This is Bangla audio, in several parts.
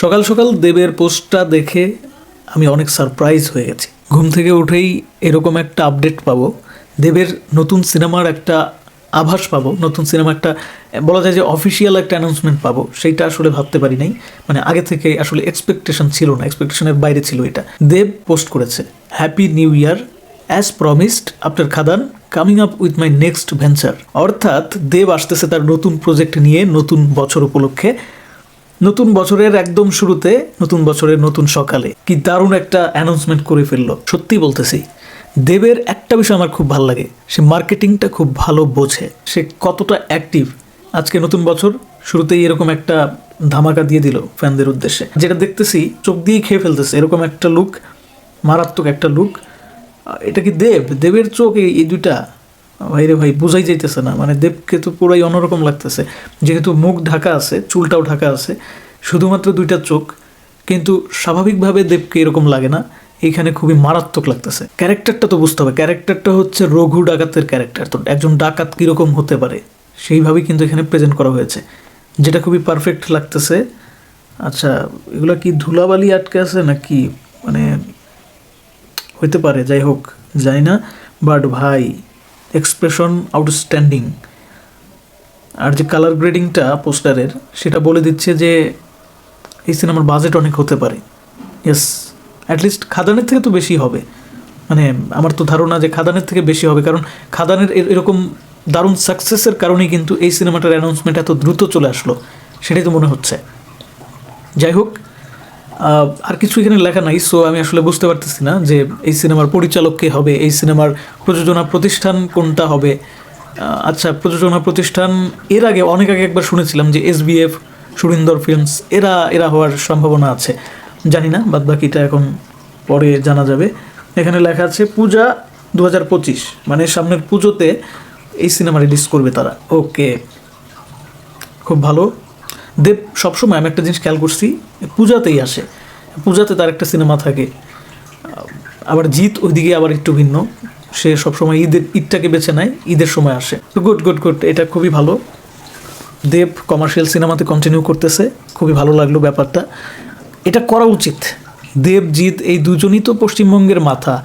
সকাল সকাল দেবের পোস্টটা দেখে আমি অনেক সারপ্রাইজ হয়ে গেছি। ঘুম থেকে উঠেই এরকম একটা আপডেট পাবো। দেবের নতুন সিনেমার একটা আভাস পাবো, নতুন সিনেমা একটা, বলা যায় যে অফিসিয়াল একটা অ্যানাউন্সমেন্ট পাবো, সেইটা আসলে ভাবতে পারি নাই। মানে আগে থেকে আসলে এক্সপেকটেশন ছিল না এক্সপেকটেশনের বাইরে ছিল এটা। দেব পোস্ট করেছে happy new year as promised after Khadaan coming up with my next venture অর্থাৎ দেব আসতেছে তার নতুন প্রজেক্ট নিয়ে নতুন বছর উপলক্ষে। নতুন বছরের একদম শুরুতে, নতুন বছরের নতুন সকালে কি দারুণ একটা অ্যানাউন্সমেন্ট করে ফেলল। সত্যি বলতেছি, দেবের একটা বিষয় আমার খুব ভালো লাগে, সে মার্কেটিংটা খুব ভালো বোঝে, সে কতটা অ্যাক্টিভ আজকে নতুন বছর শুরুতেই এরকম একটা ধামাকা দিয়ে দিল ফ্যানদের উদ্দেশ্যে। যেটা দেখতেছি, চোখ দিয়ে খেয়ে ফেলতেছে, এরকম একটা লুক মারাত্মক একটা লুক এটা কি দেব? দেবের চোখ এই দুইটা? ভাই রে ভাই, বোঝাই যাইতেছে না। মানে দেবকে তো পুরাই অন্যরকম লাগতেছে। যেহেতু মুখ ঢাকা আছে, চুলটাও ঢাকা আছে, শুধুমাত্র দুইটা চোখ, কিন্তু স্বাভাবিকভাবে দেবকে এরকম লাগে না। এইখানে খুবই মারাত্মক লাগতেছে। ক্যারেক্টারটা তো বুঝতে হবে। ক্যারেক্টারটা হচ্ছে রঘু ডাকাতের ক্যারেক্টার। তো একজন ডাকাত কীরকম হতে পারে, সেইভাবেই কিন্তু এখানে প্রেজেন্ট করা হয়েছে। যেটা খুবই পারফেক্ট লাগতেছে। আচ্ছা এগুলো কি ধুলাবালি আটকে আছে নাকি? মানে হইতে পারে, যাই হোক, জানি না। বাট ভাই এক্সপ্রেশন আউটস্ট্যান্ডিং আর যে কালার গ্রেডিংটা পোস্টারের সেটা বলে দিচ্ছে যে এই সিনেমার বাজেট অনেক হতে পারে। ইয়েস অ্যাটলিস্ট খাদানের থেকে তো বেশি হবে। মানে আমার তো ধারণা যে খাদানের থেকে বেশি হবে, কারণ খাদানের এর- এরকম দারুণ সাকসেসের কারণেই কিন্তু এই সিনেমাটার অ্যানাউন্সমেন্ট এত দ্রুত চলে আসলো, সেটাই তো মনে হচ্ছে। যাই হোক আর কিছু এখানে লেখা নাই সো আমি আসলে বুঝতে পারতেছি না যে এই সিনেমার পরিচালক কে হবে, এই সিনেমার প্রযোজনা প্রতিষ্ঠান কোনটা হবে। আচ্ছা প্রযোজনা প্রতিষ্ঠান, এর আগে অনেক আগে একবার শুনেছিলাম যে এস এসবিএফ সুরিন্দর ফিল্মস, এরা এরা হওয়ার সম্ভাবনা আছে। জানি না বাদ বাকিটা এখন পরে জানা যাবে। এখানে লেখা আছে, পূজা দু হাজার পঁচিশ মানে সামনের পুজোতে এই সিনেমা রিলিজ করবে তারা। ওকে খুব ভালো। দেব সবসময় আমি একটা জিনিস খেয়াল করছি, পূজাতেই আসে। পূজাতে তার একটা সিনেমা থাকে। আবার জিৎ ওইদিকে আবার একটু ভিন্ন। সে সবসময় ঈদের, ঈদটাকে বেছে নেয়, ঈদের সময় আসে। তো গুড গুড গুড, এটা খুবই ভালো। দেব কমার্শিয়াল সিনেমাতে কন্টিনিউ করতেছে, খুবই ভালো লাগল ব্যাপারটা। এটা করা উচিত। দেব, জিৎ, এই দুজনই তো পশ্চিমবঙ্গের মাথা,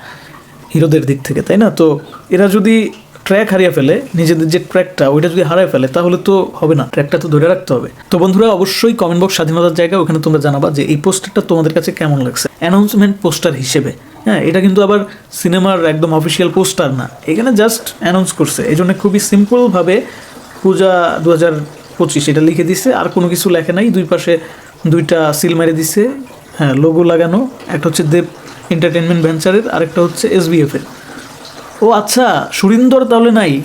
হিরোদের দিক থেকে, তাই না? তো এরা যদি ট্র্যাক হারিয়ে ফেলে, নিজেদের যে ট্র্যাকটা ওইটা যদি হারিয়ে ফেলে, তাহলে তো হবে না। ট্র্যাকটা তো ধরে রাখতে হবে। তো বন্ধুরা, অবশ্যই কমেন্ট বক্স স্বাধীনতার জায়গা ওখানে তোমরা জানাবা যে এই পোস্টারটা তোমাদের কাছে কেমন লাগছে। অ্যানাউন্সমেন্ট পোস্টার হিসেবে। হ্যাঁ এটা কিন্তু আবার সিনেমার একদম অফিসিয়াল পোস্টার না। এখানে জাস্ট অ্যানাউন্স করছে। এই জন্য খুবই সিম্পলভাবে পূজা দু হাজার পঁচিশ এটা লিখে দিছে। আর কোনো কিছু লেখে নাই। দুই পাশে দুইটা সিল মেরে দিছে। হ্যাঁ লোগো লাগানো। একটা হচ্ছে দেব এন্টারটেনমেন্ট ভেঞ্চারের আরেকটা হচ্ছে এসবিএফ এর ও আচ্ছা সুরিন্দর তাহলে নাই।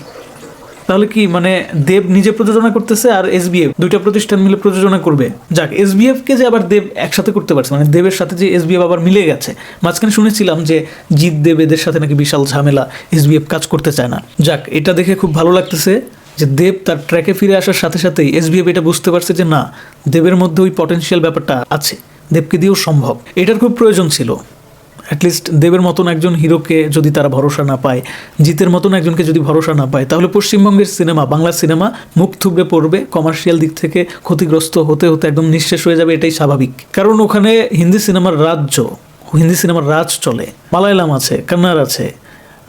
তাহলে কি মানে দেব নিজে প্রযোজনা করতেছে আর এস এসবিএফ, দুইটা প্রতিষ্ঠান মিলে প্রযোজনা করবে। যাক এসবিএফ কে যে আবার দেব একসাথে করতে পারছে মানে দেবের সাথে যে এস এসবিএফ আবার মিলে গেছে। মাঝখানে শুনেছিলাম যে জিৎ দেব এদের সাথে নাকি বিশাল ঝামেলা এস এসবিএফ কাজ করতে চায় না। যাক, এটা দেখে খুব ভালো লাগতেছে যে দেব তার ট্র্যাকে ফিরে আসার সাথে সাথেই এসবিএফ এটা বুঝতে পারছে যে না, দেবের মধ্যে ওই পটেনশিয়াল ব্যাপারটা আছে। দেবকে দিয়েও সম্ভব। এটার খুব প্রয়োজন ছিল। অ্যাটলিস্ট দেবের মতন একজন হিরোকে যদি তারা ভরসা না পায়, জিতের মতন একজনকে যদি ভরসা না পায়, তাহলে পশ্চিমবঙ্গের সিনেমা বাংলা সিনেমা মুখ থুবড়ে পড়বে কমার্শিয়াল দিক থেকে ক্ষতিগ্রস্ত হতে হতে একদম নিঃশেষ হয়ে যাবে, এটাই স্বাভাবিক। কারণ ওখানে হিন্দি সিনেমার রাজ্য, হিন্দি সিনেমার রাজ চলে, মালায়ালাম আছে, কান্নার আছে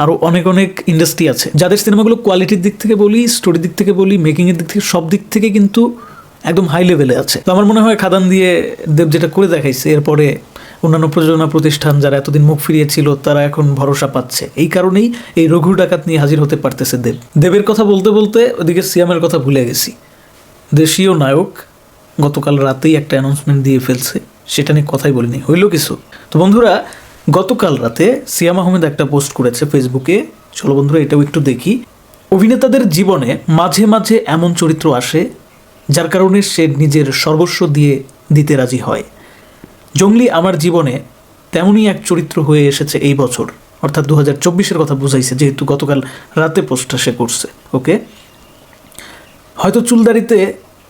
আরও অনেক অনেক ইন্ডাস্ট্রি আছে। যাদের সিনেমাগুলো কোয়ালিটির দিক থেকে বলি স্টোরির দিক থেকে বলি মেকিংয়ের দিক থেকে সব দিক থেকে কিন্তু একদম হাই লেভেলে আছে। তো আমার মনে হয় খাদান দিয়ে দেব যেটা করে দেখাইছে, এরপরে অন্যান্য প্রযোজনা প্রতিষ্ঠান যারা এতদিন মুখ ফিরিয়েছিল, তারা এখন ভরসা পাচ্ছে। এই কারণেই এই রঘু ডাকাত নিয়ে হাজির হতে পারতেছে দেব। দেবের কথা বলতে বলতে ওদিকে সিয়ামের কথা ভুলে গেছি। দেশীয় নায়ক গতকাল রাতেই একটা অ্যানাউন্সমেন্ট দিয়ে ফেলছে, সেটা নিয়ে কথাই বলিনি। হইল কিছু? তো বন্ধুরা, গতকাল রাতে সিয়াম আহমেদ একটা পোস্ট করেছে ফেসবুকে। চলো বন্ধুরা, এটাও একটু দেখি। অভিনেতাদের জীবনে মাঝে মাঝে এমন চরিত্র আসে, যার কারণে সে নিজের সর্বস্ব দিয়ে দিতে রাজি হয়। জঙ্গলি আমার জীবনে তেমনই এক চরিত্র হয়ে এসেছে এই বছর। অর্থাৎ দু হাজার চব্বিশের কথা বুঝাইছে, যেহেতু গতকাল রাতে পোস্টটা সে করছে, ওকে? হয়তো চুলদারিতে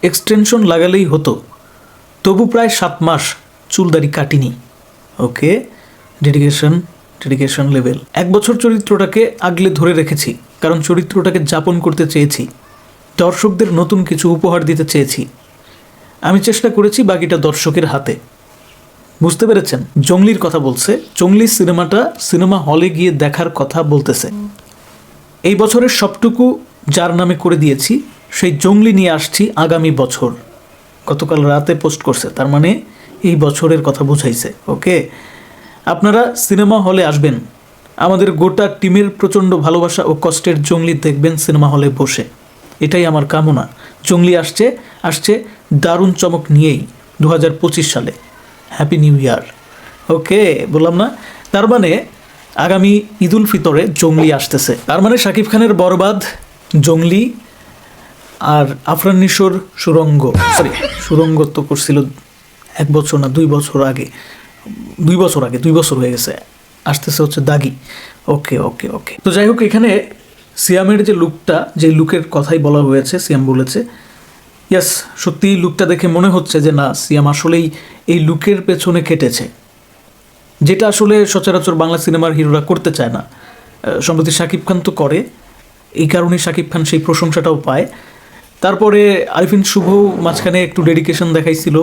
এক্সটেনশন লাগালেই হতো, তবু প্রায় সাত মাস চুলদারি কাটিনি, ওকে? Dedication dedication level. এক বছর চরিত্রটাকে আগলে ধরে রেখেছি, কারণ চরিত্রটাকে যাপন করতে চেয়েছি, দর্শকদের নতুন কিছু উপহার দিতে চেয়েছি। আমি চেষ্টা করেছি বাকিটা দর্শকের হাতে বুঝতে পেরেছেন? জঙ্গলির কথা বলছে। জঙ্গলি সিনেমাটা সিনেমা হলে গিয়ে দেখার কথা বলতেছে। এই বছরের সবটুকু যার নামে করে দিয়েছি, সেই জঙ্গলি নিয়ে আসছি আগামী বছর। গতকাল রাতে পোস্ট করছে, তার মানে এই বছরের কথা বুঝাইছে, ওকে? আপনারা সিনেমা হলে আসবেন। আমাদের গোটা টিমের প্রচণ্ড ভালোবাসা ও কষ্টের জঙ্গলি দেখবেন সিনেমা হলে বসে। এটাই আমার কামনা। জঙ্গলি আসছে আসছে দারুণ চমক নিয়েই দু হাজার পঁচিশ সালে। হ্যাপি নিউ ইয়ার ওকে বললাম না? তার মানে আগামী ঈদুল ফিতরে জঙ্গলি আসতেছে। তার মানে শাকিব খানের বরবাদ, জঙ্গলি আর আফরান নিশোর সুরঙ্গ। সরি সুরঙ্গ তো করছিল এক বছর না, দুই বছর আগে। দুই বছর আগে, দুই বছর হয়ে গেছে। আসতেছে হচ্ছে দাগি। ওকে ওকে ওকে তো যাই হোক, এখানে সিয়ামের যে লুকটা যে লুকের কথাই বলা হয়েছে, সিয়াম বলেছে ইয়াস সত্যি লুকটা দেখে মনে হচ্ছে যে না, সিয়াম আসলেই এই লুকের পেছনে কেটেছে যেটা আসলে সচরাচর বাংলা সিনেমার হিরোরা করতে চায় না। সম্প্রতি শাকিব খান তো করে, এই কারণে শাকিব খান সেই প্রশংসাটাও পায়। তারপরে আরিফিন শুভ মাঝখানে একটু ডেডিকেশন দেখাইছিল।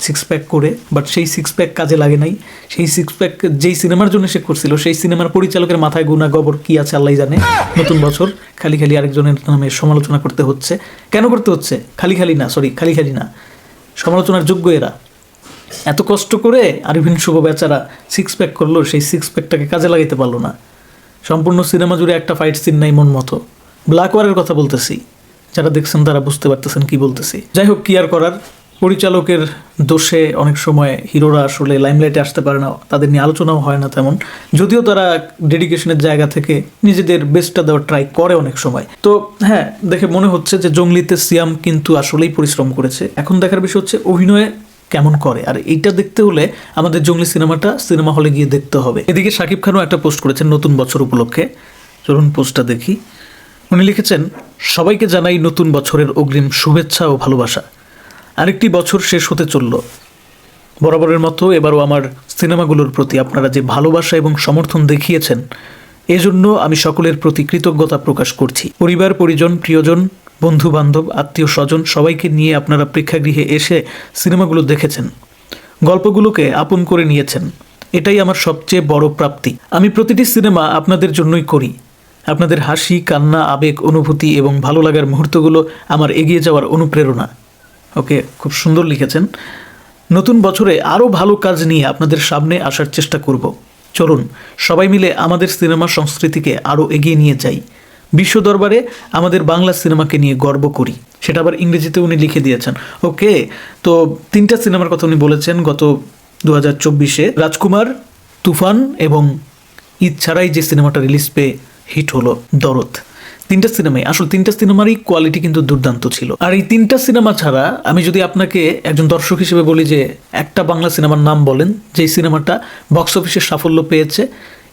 সিক্স প্যাক করে বাট সেই সিক্স প্যাক কাজে লাগে নাই। সেই সিক্স প্যাক যেই সিনেমার জন্য সে করছিল, সেই সিনেমার পরিচালকের মাথায় গুণা গবর কি আছে আল্লাহ জানে। নতুন বছর, খালি খালি আরেকজনের নামে সমালোচনা করতে হচ্ছে। কেন করতে হচ্ছে? খালি খালি না সরি খালি খালি না। সমালোচনার যোগ্য এরা। এত কষ্ট করে আরিফিন শুভ বেচারা সিক্স প্যাক করল, সেই সিক্স প্যাকটাকে কাজে লাগাইতে পারল না। সম্পূর্ণ সিনেমা জুড়ে একটা ফাইট সিন নাই মন মতো। ব্ল্যাক ওয়ারের কথা বলতেছি। যারা দেখছেন তারা বুঝতে পারতেছেন কি বলতেছি। যাই হোক, কি আর করার? পরিচালকের দোষে অনেক সময় হিরোরা আসলে লাইমলাইটে আসতে পারে না, তাদের নিয়ে আলোচনাও হয় না তেমন। যদিও তারা ডেডিকেশনের জায়গা থেকে নিজেদের বেস্টটা দেওয়ার ট্রাই করে অনেক সময়। তো হ্যাঁ দেখে মনে হচ্ছে যে জঙ্গলিতে সিয়াম কিন্তু আসলেই পরিশ্রম করেছে। এখন দেখার বিষয় হচ্ছে অভিনয়ে কেমন করে? আর এইটা দেখতে হলে আমাদের জঙ্গলি সিনেমাটা সিনেমা হলে গিয়ে দেখতে হবে। এদিকে শাকিব খানও একটা পোস্ট করেছেন নতুন বছর উপলক্ষে। চলুন পোস্টটা দেখি। উনি লিখেছেন, সবাইকে জানাই নতুন বছরের অগ্রিম শুভেচ্ছা ও ভালোবাসা। আরেকটি বছর শেষ হতে চলল। বরাবরের মতো এবারও আমার সিনেমাগুলোর প্রতি আপনারা যে ভালোবাসা এবং সমর্থন দেখিয়েছেন, এজন্য আমি সকলের প্রতি কৃতজ্ঞতা প্রকাশ করছি। পরিবার, পরিজন, প্রিয়জন বন্ধু বান্ধব আত্মীয় স্বজন সবাইকে নিয়ে আপনারা প্রেক্ষাগৃহে এসে সিনেমাগুলো দেখেছেন। গল্পগুলোকে আপন করে নিয়েছেন। এটাই আমার সবচেয়ে বড় প্রাপ্তি। আমি প্রতিটি সিনেমা আপনাদের জন্যই করি। আপনাদের হাসি, কান্না, আবেগ, অনুভূতি এবং ভালো লাগার মুহূর্তগুলো আমার এগিয়ে যাওয়ার অনুপ্রেরণা। ওকে খুব সুন্দর লিখেছেন। নতুন বছরে আরও ভালো কাজ নিয়ে আপনাদের সামনে আসার চেষ্টা করব। চলুন, সবাই মিলে আমাদের সিনেমা সংস্কৃতিকে আরও এগিয়ে নিয়ে যাই। বিশ্ব দরবারে আমাদের বাংলা সিনেমাকে নিয়ে গর্ব করি। সেটা আবার ইংরেজিতে উনি লিখে দিয়েছেন। ওকে, তো তিনটা সিনেমার কথা উনি বলেছেন গত দু হাজার চব্বিশে। রাজকুমার, তুফান এবং ঈদ ছাড়াই যে সিনেমাটা রিলিজ পেয়ে হিট হলো দরদ। তিনটা সিনেমাই, আসলে তিনটা সিনেমারই কোয়ালিটি কিন্তু দুর্দান্ত ছিল। আর এই তিনটা সিনেমা ছাড়া আমি যদি আপনাকে একজন দর্শক হিসেবে বলি যে একটা বাংলা সিনেমার নাম বলেন, যেই সিনেমাটা বক্স অফিসে সাফল্য পেয়েছে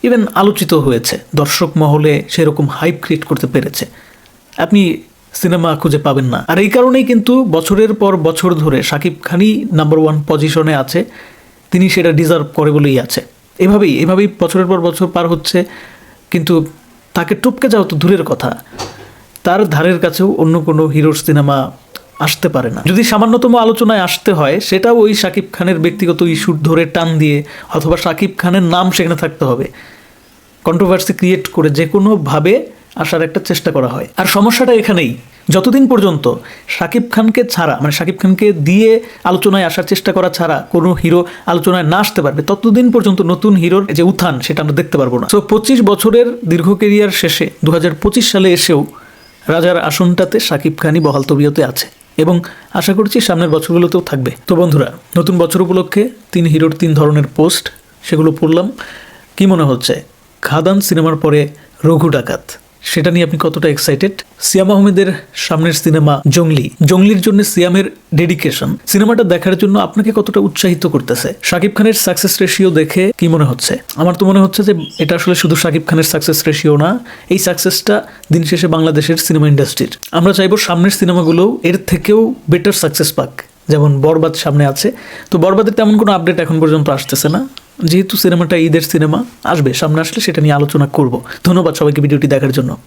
ইভেন আলোচিত হয়েছে, দর্শক মহলে সেরকম হাইপ ক্রিয়েট করতে পেরেছে, আপনি সিনেমা খুঁজে পাবেন না। আর এই কারণেই কিন্তু বছরের পর বছর ধরে শাকিব খানই নাম্বার ওয়ান পজিশনে আছে, তিনি সেটা ডিজার্ভ করে বলেই আছে। এভাবেই এভাবেই বছরের পর বছর পার হচ্ছে, কিন্তু তাকে টপকে যাওয়া তো দূরের কথা। তার ধারের কাছেও অন্য কোনো হিরোর সিনেমা আসতে পারে না। যদি সামান্যতম আলোচনায় আসতে হয়, সেটাও ওই শাকিব খানের ব্যক্তিগত ইস্যুর ধরে টান দিয়ে অথবা শাকিব খানের নাম সেখানে থাকতে হবে। কন্ট্রোভার্সি ক্রিয়েট করে যে কোনোভাবে আসার একটা চেষ্টা করা হয়। আর সমস্যাটা এখানেই, যতদিন পর্যন্ত শাকিব খানকে ছাড়া মানে শাকিব খানকে দিয়ে আলোচনায় আসার চেষ্টা করা ছাড়া কোনো হিরো আলোচনায় না আসতে পারবে, ততদিন পর্যন্ত নতুন হিরোর যে উত্থান, সেটা আমরা দেখতে পারব না। তো পঁচিশ বছরের দীর্ঘ কেরিয়ার শেষে দু হাজার পঁচিশ সালে এসেও রাজার আসনটাতে শাকিব খানই বহাল তবিয়তে আছে। এবং আশা করছি সামনের বছরগুলোতেও থাকবে। তো বন্ধুরা, নতুন বছর উপলক্ষে তিন হিরোর তিন ধরনের পোস্ট, সেগুলো পড়লাম। কি মনে হচ্ছে? খাদান সিনেমার পরে রঘু ডাকাত। সেটা নিয়ে আপনি কতটা এক্সাইটেড সিয়াম আহমেদের সামনের সিনেমা জঙ্গলি। জঙ্গলির জন্য সিয়ামের ডেডিকেশন সিনেমাটা দেখার জন্য আপনাকে কতটা উৎসাহিত করতেছে? শাকিব খানের সাকসেস রেশিও দেখে কি মনে হচ্ছে? আমার তো মনে হচ্ছে যে এটা আসলে শুধু শাকিব খানের সাকসেস রেশিও না, এই সাকসেসটা দিন শেষে বাংলাদেশের সিনেমা ইন্ডাস্ট্রির আমরা চাইব সামনের সিনেমাগুলো এর থেকেও বেটার সাকসেস পাক। যেমন বরবাদ সামনে আছে। তো বরবাদের তেমন কোনো আপডেট এখন পর্যন্ত আসতেছে না। যেহেতু সিনেমাটা ঈদের সিনেমা, আসবে, সামনে আসলে সেটা নিয়ে আলোচনা করব। ধন্যবাদ সবাইকে ভিডিওটি দেখার জন্য।